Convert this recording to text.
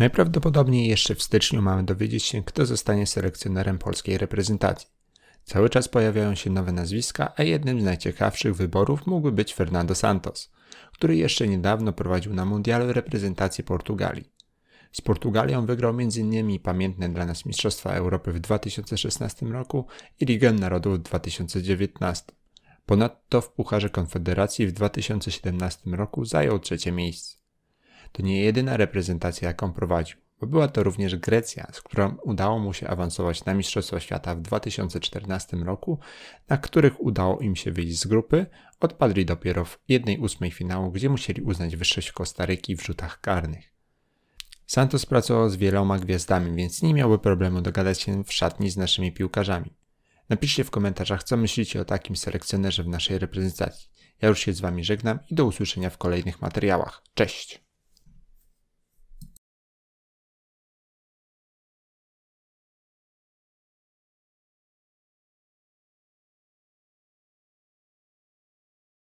Najprawdopodobniej jeszcze w styczniu mamy dowiedzieć się, kto zostanie selekcjonerem polskiej reprezentacji. Cały czas pojawiają się nowe nazwiska, a jednym z najciekawszych wyborów mógłby być Fernando Santos, który jeszcze niedawno prowadził na mundialu reprezentację Portugalii. Z Portugalią wygrał m.in. pamiętne dla nas Mistrzostwa Europy w 2016 roku i Ligę Narodów w 2019. Ponadto w Pucharze Konfederacji w 2017 roku zajął trzecie miejsce. To nie jedyna reprezentacja, jaką prowadził, bo była to również Grecja, z którą udało mu się awansować na Mistrzostwa Świata w 2014 roku, na których udało im się wyjść z grupy, odpadli dopiero w 1-8 finału, gdzie musieli uznać wyższość Kostaryki w rzutach karnych. Santos pracował z wieloma gwiazdami, więc nie miałby problemu dogadać się w szatni z naszymi piłkarzami. Napiszcie w komentarzach, co myślicie o takim selekcjonerze w naszej reprezentacji. Ja już się z Wami żegnam i do usłyszenia w kolejnych materiałach. Cześć!